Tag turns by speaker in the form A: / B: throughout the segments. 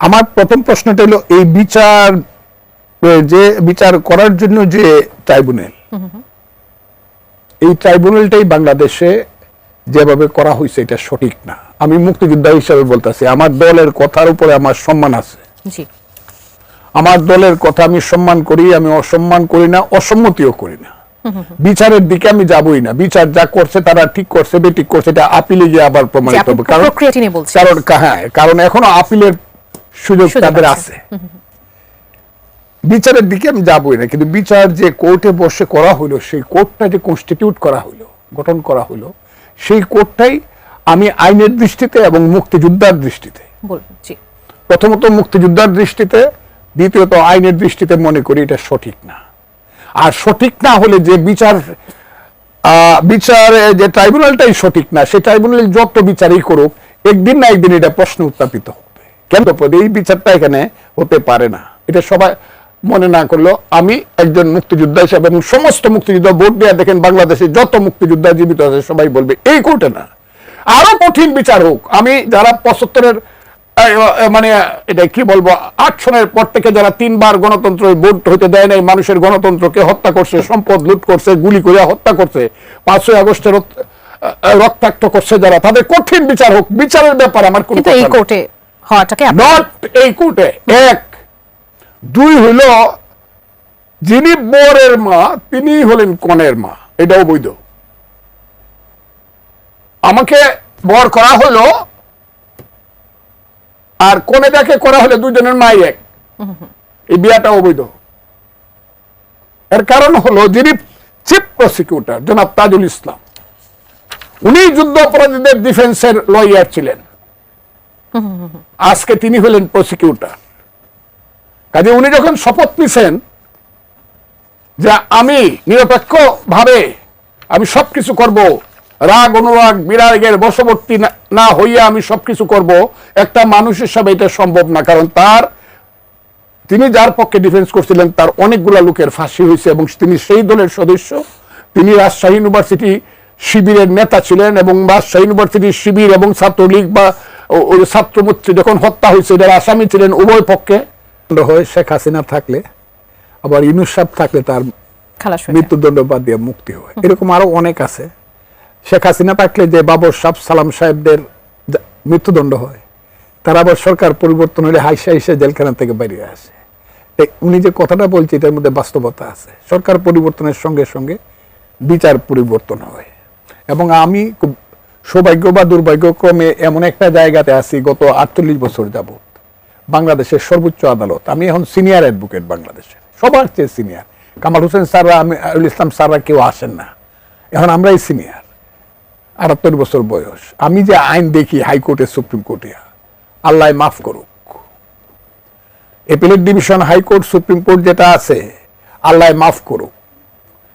A: আমার প্রথম প্রশ্নটা হলো এই বিচার যে বিচার করার জন্য যে ট্রাইব্যুনাল এই ট্রাইব্যুনালটাই বাংলাদেশে যেভাবে করা হয়েছে এটা সঠিক না। আমি মুক্তিযোদ্ধা হিসাবে বলতেছি আমার দলের কথার উপরে আমার সম্মান আছে। আমার দলের কথা আমি সম্মান করি আমি অসম্মান করি না অসম্মতিও করি না। বিচারের দিকে আমি যাবই না। বিচার যা করছে তারা ঠিক করছে বেঠিক করছে এটা আপিলে গিয়ে আবার প্রমাণিত হবে। কারণ কারণ হ্যাঁ কারণ এখনও আপিলের সুযোগ তাদের
B: আছে।
A: বিচারের দিকে আমি যাবই না কিন্তু বিচার যে কোর্টে বসে করা হলো সেই কোর্টটা যে কনস্টিটিউট করা হলো গঠন করা হলো সেই কোর্টটাই আমি আইনের দৃষ্টিতে এবং মুক্তিযোদ্ধার দৃষ্টিতে প্রথমত মুক্তিযোদ্ধার দৃষ্টিতে দ্বিতীয়ত আইনের দৃষ্টিতে মনে করি এটা সঠিক না। আর সঠিক না হলে যে বিচার আহ, বিচার যে ট্রাইব্যুনালটাই সঠিক না সেই ট্রাইব্যুনাল যত বিচারই করুক একদিন না একদিন এটা প্রশ্ন উত্থাপিত হবে কেন এই বিচারটা এখানে হতে পারে না। এটা সবাই মনে না করল। আমি একজন মুক্তিযোদ্ধা হিসাবে এবং সমস্ত মুক্তিযোদ্ধা ভোট দেওয়া দেখেন বাংলাদেশে যত মুক্তিযোদ্ধা জীবিত আছে সবাই বলবে এই কোর্টে না। আরও কঠিন বিচার হোক। আমি যারা পঁচাত্তরের মানে এটা কি বলব আট সনের পর থেকে যারা তিনবার গণতন্ত্র ভোট হতে দেয় নাই মানুষের গণতন্ত্রকে হত্যা করছে সম্পদ লুট করছে গুলি করে হত্যা করছে পাঁচই আগস্টের রক্তাক্ত করছে যারা তাদের কঠিন বিচার হোক। বিচারের ব্যাপার আমার কোনো
B: এই কোর্টে
A: যিনি বরের মা তিনি হলেন কনের মা। এটাও বৈধ। আমাকে বর করা হলো, আর কনে দেখে করা হলে দুজনের মাই এক। এই বিয়াটা অবৈধ এর কারণ হলো, যিনি চিফ প্রসিকিউটর, জনাব তাজুল ইসলাম, উনি যুদ্ধ অপরাধীদের ডিফেন্সের লয়ার ছিলেন। আজকে তিনি হলেন প্রসিকিউটর কাজে উনি যখন শপথ নিছেন যে আমি নিরপেক্ষ ভাবে আমি সবকিছু করব, রাগ, অনুরাগ, বিরাগের বশবর্তী না- হইয়া আমি সবকিছু করব, একটা মানুষ হিসাবে এটা সম্ভব না। কারণ তার, তিনি যার পক্ষে ডিফেন্স করছিলেন, তার অনেকগুলা লোকের ফাঁসি হয়েছে এবং তিনি সেই দলের সদস্য, তিনি রাজশাহী ইউনিভার্সিটি শিবিরের নেতা ছিলেন এবং রাজশাহী ইউনিভার্সিটি শিবির এবং ছাত্রলীগ বা ছাত্রমূর্তি যখন হত্যা হয়েছে এটার আসামি ছিলেন উভয় পক্ষে হয় শেখ হাসিনা থাকলে আবার ইউনুস সাহেব থাকলে তার। মৃত্যুদণ্ড বাদ দিয়ে মুক্তি হয়। এরকম আরও অনেক আছে। শেখ হাসিনা থাকলে যে বাবর সাহ সালাম সাহেবদের মৃত্যুদণ্ড হয় তারা আবার সরকার পরিবর্তন হলে হাইসা হাইসা জেলখানা থেকে বেরিয়ে আসে। উনি যে কথাটা বলছে এটার মধ্যে বাস্তবতা আছে। সরকার পরিবর্তনের সঙ্গে সঙ্গে বিচার পরিবর্তন হয়। এবং আমি সৌভাগ্য বা দুর্ভাগ্যক্রমে এমন একটা জায়গাতে আছি গত আটচল্লিশ বছর যাবত বাংলাদেশের সর্বোচ্চ আদালত। আমি এখন সিনিয়র অ্যাডভোকেট বাংলাদেশের সবার চেয়ে সিনিয়র কামাল হোসেন স্যাররা, আমি আল ইসলাম স্যাররা কেউ আসেন না। এখন আমরাই সিনিয়র আটাত্তর বছর বয়স। আমি যে আইন দেখি হাইকোর্টে, সুপ্রিম কোর্টে, আল্লাহ মাফ করুক। Appellate division high court, supreme court যেটা আছে, আল্লাহ মাফ করুক।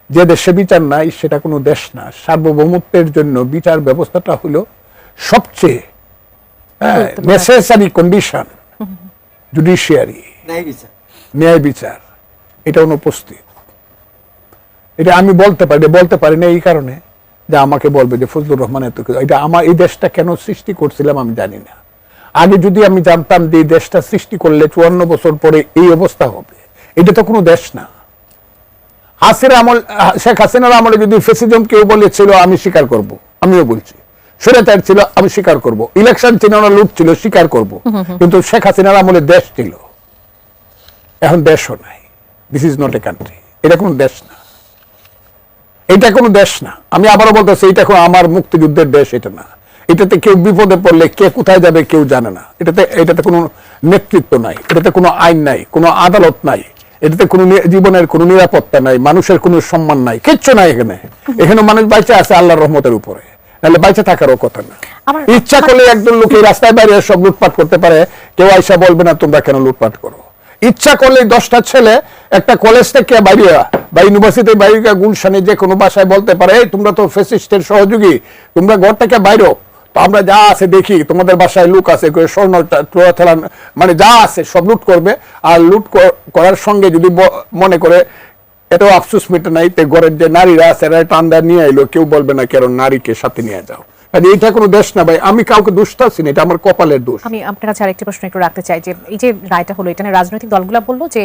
A: যে দেশে বিচার নাই সেটা কোনো দেশ না। সার্বভৌমত্বের জন্য বিচার ব্যবস্থাটা হলো সবচেয়ে নেসেসারি কন্ডিশন জুডিশিয়ারি
C: ন্যায় বিচার।
A: এটা অনুপস্থিত। এটা আমি বলতে পারি বলতে পারি না এই কারণে যে আমাকে বলবে যে ফজলুর রহমান এত কিছু। এটা আমার এই দেশটা কেন সৃষ্টি করছিলাম আমি জানি না। আগে যদি আমি জানতাম যে এই দেশটা সৃষ্টি করলে চুয়ান্ন বছর পরে এই অবস্থা হবে এটা তো কোনো দেশ না। হাসির আমল শেখ হাসিনার আমলে যদি ফেসিজম কেউ বলেছিল আমি স্বীকার করব। আমিও বলছি। স্বৈরাচার ছিল আমি স্বীকার করব। ইলেকশন ছিল না লুট ছিল স্বীকার করব। কিন্তু শেখ হাসিনার আমলে দেশ ছিল। এখন দেশও নাই। This is not a country এটা কোনো দেশ না। এটা কোনো দেশ না। আমি আবারও বলতেছি এটা কোনো আমার মুক্তিযুদ্ধের দেশ এটা না। এটাতে কেউ বিপদে পড়লে কে কোথায় যাবে কেউ জানে না। এটাতে এটাতে কোনো নেতৃত্ব নাই। এটাতে কোনো আইন নাই কোনো আদালত নাই। এটাতে কোনো জীবনের কোনো নিরাপত্তা নাই মানুষের কোনো সম্মান নাই কিচ্ছু নাই এখানে। এখানে মানুষ বাইচে আছে আল্লাহর রহমতের উপরে নাহলে বাইচে থাকারও কথা না। ইচ্ছা করলে একজন লোক এই রাস্তায় বাইরে সব লুটপাট করতে পারে কেউ আইসা বলবে না তোমরা কেন লুটপাট করো? ইচ্ছা করলে দশটা ছেলে একটা কলেজ থেকে বাইরে বা ইউনিভার্সিটি বাইরে গুলশানে যে কোনো বাসায় বলতে পারে "এই, তোমরা তো ফেসিস্টের সহযোগী তোমরা ঘর থেকে বাইরো। তো আমরা যা আছে দেখি তোমাদের বাসায় লুক আছে স্বর্ণ মানে যা আছে সব লুট করবে। আর লুট করার সঙ্গে যদি মনে করে এটাও আফসোস মেটে নাই তে ঘরের যে নারীরা আছে এরা টান্দা নিয়ে এলো কেউ বলবে না কেন নারীকে সাথে নিয়ে যাও। কাজে এটা কোনো দেশ না ভাই আমি কাউকে দুষ্টাছি না এটা আমার কপালের দোষ।
B: আমি আপনার কাছে আরেকটি প্রশ্ন একটু রাখতে চাই যে এই যে রায়টা হলো এটা রাজনৈতিক দলগুলো বলল যে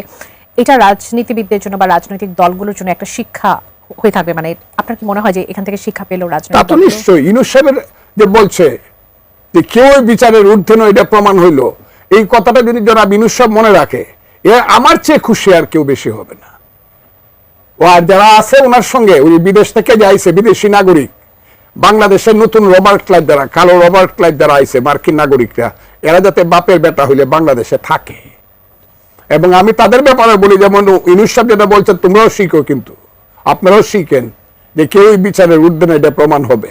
B: এটা রাজনীতিবিদদের জন্য বা রাজনৈতিক দলগুলোর জন্য একটা শিক্ষা হয়ে থাকবে মানে আপনার কি মনে হয় যে এখান থেকে শিক্ষা পেল
A: তা
B: রাজনৈতিক
A: তো নিশ্চয়ই ইনুস সাহেবের যে বলছে যে কেউ বিচারের ঊর্ধ্বে নয়, এটা প্রমাণ হইল। এই কথাটা যদি ইনুস সাহেব মনে রাখে, এ আমার চেয়ে খুশি আর কেউ বেশি হবে না। ও আর যারা আছে ওনার সঙ্গে ওই বিদেশ থেকে যে আইছে, বিদেশি নাগরিক, বাংলাদেশের নতুন রবার্ট ক্লাইভ যারা কালো রবার্ট ক্লাইভ যারা আইছে মার্কিন নাগরিকরা, এরা যাতে বাপের বেটা হইলে বাংলাদেশে থাকে। এবং আমি তাদের ব্যাপারে বলি, যেমন ইনুস যেটা বলছেন, তোমরাও শিখো কিন্তু। আপনারাও শিখেন যে কেউ বিচারের ঊর্ধ্বে এটা প্রমাণ হবে।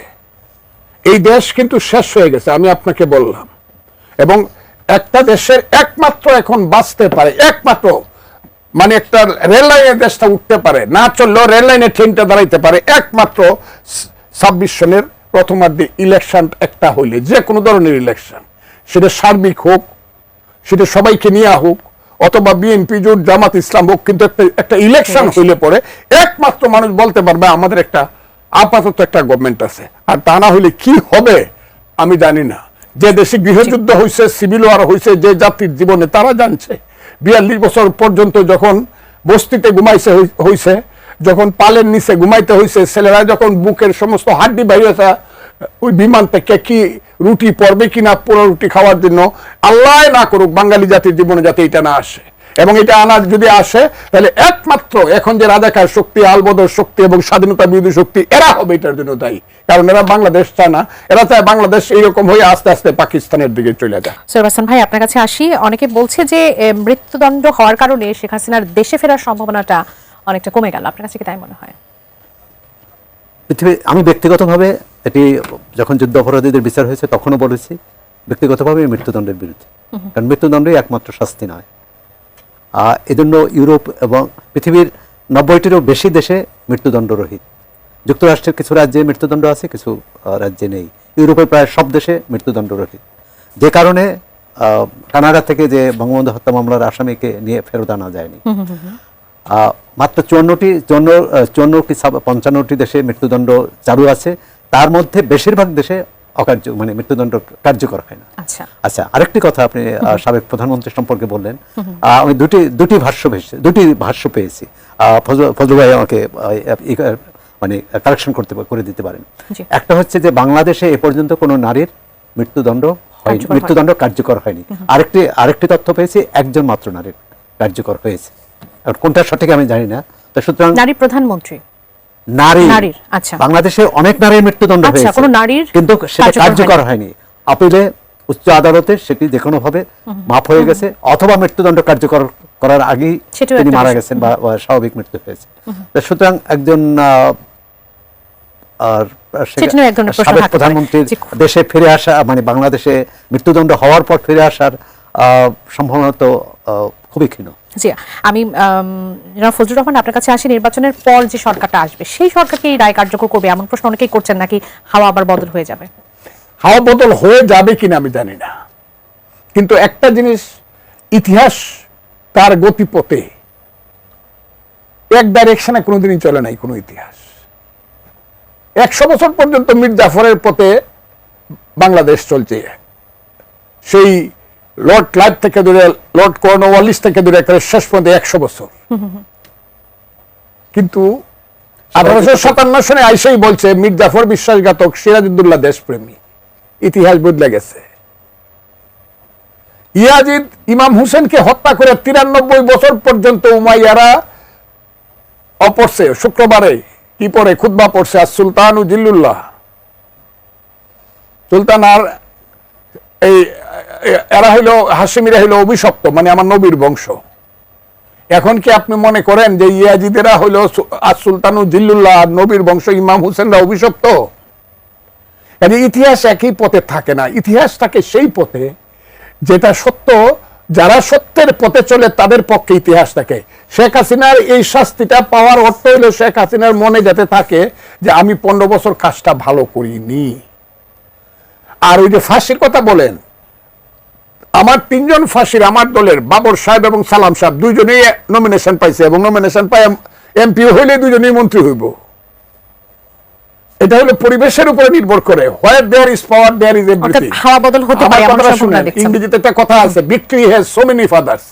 A: এই দেশ কিন্তু শেষ হয়ে গেছে আমি আপনাকে বললাম। এবং একটা দেশের একমাত্র এখন বাঁচতে পারে একমাত্র মানে একটা রেল লাইনের দেশটা উঠতে পারে না চললেও রেল লাইনের ট্রেনটা দাঁড়াইতে পারে একমাত্র ছাব্বিশ সনের প্রথমার্ধে ইলেকশন একটা হইলে যে কোনো ধরনের ইলেকশন সেটা সার্বিক হোক সেটা সবাইকে নিয়ে হোক অথবা বিএনপি জোট জামাত ইসলাম হোক কিন্তু একটা একটা ইলেকশন হইলে পরে একমাত্র মানুষ বলতে পারবে আমাদের একটা আপাতত একটা গভর্নমেন্ট আছে। আর তা না হইলে কি হবে, আমি জানি না। যে দেশে গৃহযুদ্ধ হয়েছে সিভিল ওয়ার হয়েছে যে জাতির জীবনে, তারা জানছে। বিয়াল্লিশ বছর পর্যন্ত যখন বস্তিতে ঘুমাইছে হইছে, যখন পালের নিচে ঘুমাইতে হয়েছে ছেলেরা যখন বুকের সমস্ত হাড্ডি বাইরেছে ওই বিমান থেকে কি রুটি পড়বে কিনা পুরো রুটি খাওয়ার জন্য, আল্লাহ না করুক বাঙালি জাতির জীবনে যাতে এটা না আসে। এবং এটা আনার যদি আসে তাহলে একমাত্র এখন যে রাজাকার শক্তি আলবদর শক্তি এবং স্বাধীনতা বিরোধী শক্তি এরা হবে এটার জন্য দায়ী। কারণ এরা বাংলাদেশ চায় না। এরা চায় বাংলাদেশ এইরকম হয়ে আস্তে আস্তে পাকিস্তানের দিকে চলে যায়
B: সৈয়দ হাসান ভাই আপনার কাছে আসি। অনেকে বলছে যে মৃত্যুদণ্ড হওয়ার কারণে শেখ হাসিনার দেশে ফেরার সম্ভাবনাটা অনেকটা কমে গেল। আপনার কাছে কি তাই মনে হয়?
C: পৃথিবী আমি ব্যক্তিগতভাবে এটি যখন যুদ্ধ অপরাধীদের বিচার হয়েছে তখনও বলেছি ব্যক্তিগতভাবে মৃত্যুদণ্ডের বিরুদ্ধে। কারণ মৃত্যুদণ্ডই একমাত্র শাস্তি নয়। এজন্য ইউরোপ এবং পৃথিবীর নব্বইটিরও বেশি দেশে মৃত্যুদণ্ড রহিত। যুক্তরাষ্ট্রের কিছু রাজ্যে মৃত্যুদণ্ড আছে কিছু রাজ্যে নেই। ইউরোপের প্রায় সব দেশে মৃত্যুদণ্ড রহিত। যে কারণে কানাডা থেকে যে বঙ্গবন্ধু হত্যা মামলার আসামিকে নিয়ে ফেরত আনা যায়নি। আহ, মাত্র চুয়ান্নটি চুয়ান্ন চুয়ান্নটি সাব- পঞ্চান্নটি দেশে মৃত্যুদণ্ড চালু আছে। তার মধ্যে বেশিরভাগ দেশে অকার্য মানে মৃত্যুদণ্ড কার্যকর হয় না।
B: আচ্ছা।
C: আচ্ছা আরেকটি কথা আপনি সাবেক প্রধানমন্ত্রী সম্পর্কে বললেন। আমি দুটি দুটি ভাষ্য পেয়েছি দুটি ভাষ্য পেয়েছি। ফজল ভাই আমাকে মানে কারেকশন করতে করে দিতে পারেন। একটা হচ্ছে যে বাংলাদেশে এ পর্যন্ত কোনো নারীর মৃত্যুদণ্ড হয়নি মৃত্যুদণ্ড কার্যকর হয়নি। আরেকটি আরেকটি তথ্য পেয়েছি একজন মাত্র নারীর কার্যকর হয়েছে। কোনটা সঠিক আমি জানি না। তো সুতরাং
B: নারী প্রধানমন্ত্রী।
C: নারী।
B: নারীর, আচ্ছা।
C: বাংলাদেশে অনেক নারীর মৃত্যুদণ্ড
B: আচ্ছা,
C: হয়েছে।
B: কোনো নারীর
C: কিন্তু সেটা
B: কার্যকর
C: হয়নি। আপিলে উচ্চ আদালতে সেটি যে কোনো ভাবে মাফ হয়ে গেছে অথবা মৃত্যুদণ্ড কার্যকর করার আগেই তিনি মারা গেছেন বা স্বাভাবিক মৃত্যু হয়েছে। সুতরাং একজন আর সাবেক প্রধানমন্ত্রীর দেশে ফিরে আসা মানে বাংলাদেশে মৃত্যুদণ্ড হওয়ার পর ফিরে আসার আহ, সম্ভাবনা তো আহ, খুবই ক্ষীণ।
B: জি, আমি জনাব ফজলুর রহমান, আপনার কাছে আসি নির্বাচনের পর যে সরকারটা আসবে, সেই সরকারকে এই রায় কার্যকর করবে এমন প্রশ্ন অনেকেই করছেন নাকি হাওয়া আবার বদল হয়ে যাবে?
A: হাওয়া বদল হয়ে যাবে কিনা আমি জানি না। কিন্তু একটা জিনিস ইতিহাস তার গতিপথে। এক ডাইরেকশনে কোনোদিনই চলে নাই কোনো ইতিহাস। একশো বছর পর্যন্ত মীর জাফরের পথে বাংলাদেশ চলছে। সেই লর্ড ক্লাইভ থেকে ধরে লর্ড কর্নওয়ালিস থেকে ধরে একেবারে শেষ পর্যন্ত একশো বছর। কিন্তু আঠারোশো সাতান্ন সনে আইসেই বলছে মীর জাফর বিশ্বাসঘাতক সিরাজউদ্দৌলা দেশপ্রেমী। ইতিহাস বদলে গেছে। ইয়াজিদ ইমাম হুসেনকে হত্যা করে তিরানব্বই বছর পর্যন্ত উমাইয়ারা অপরছে, শুক্রবারে কি পরে, খুতবা পড়ছে আর সুলতান জিল্লুল্লাহ। সুলতান আর এই, এরা হইল হাসিমিরা হইল অভিশপ্ত মানে আমার নবীর বংশ। এখন কি আপনি মনে করেন যে ইয়াজিদেরা হইল আর সুলতানু জিল্লুল্লাহ নবীর বংশ ইমাম হুসেনরা অভিশপ্ত? কাজে ইতিহাস একই পথে থাকে না, ইতিহাস থাকে সেই পথে যেটা সত্য, যারা সত্যের পথে চলে তাদের পক্ষে ইতিহাস থাকে। শেখ হাসিনার এই শাস্তিটা পাওয়ার অর্থ হইল শেখ হাসিনার মনে যাতে থাকে যে আমি পনেরো বছর কাজটা ভালো করিনি। আর ওই যে ফাঁসির কথা বলেন আমার তিনজন ফাঁসির আমার দলের বাবর সাহেব এবং সালাম সাহেব দুইজনেই নমিনেশন পাইছে এবং নমিনেশন পাই এমপি হইলে দুজনেই মন্ত্রী হইব। এটা হলো পরিবেশের উপরে নির্ভর করে where there is power there is everything
B: হাওয়া বদল হতে পারে এমন
A: শুনেন ইংরেজিতে একটা কথা আছে victory has so many fathers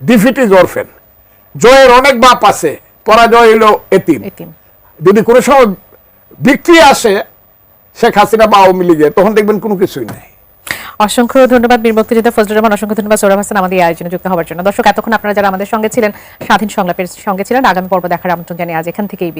A: defeat is orphan জয়ের অনেক বাপ আছে পরাজয় হলো এতিম। যদি কোনো সময় ভিক্টরি আসে শেখ হাসিনা বা আওয়ামী লীগের, তখন দেখবেন কোনো কিছুই নাই।
B: অসংখ্য ধন্যবাদ বীর মুক্তিযোদ্ধা ফজলুর রহমান, অসংখ্য ধন্যবাদ সৌরভ হাসান আমাদের আয়োজনে যুক্ত হওয়ার জন্য। দর্শক, এতক্ষণ আপনারা যারা আমাদের সঙ্গে ছিলেন, স্বাধীন সংলাপের সঙ্গে ছিলেন, আগামী পর্ব দেখার আমন্ত্রণ জানিয়ে আজ এখান থেকেই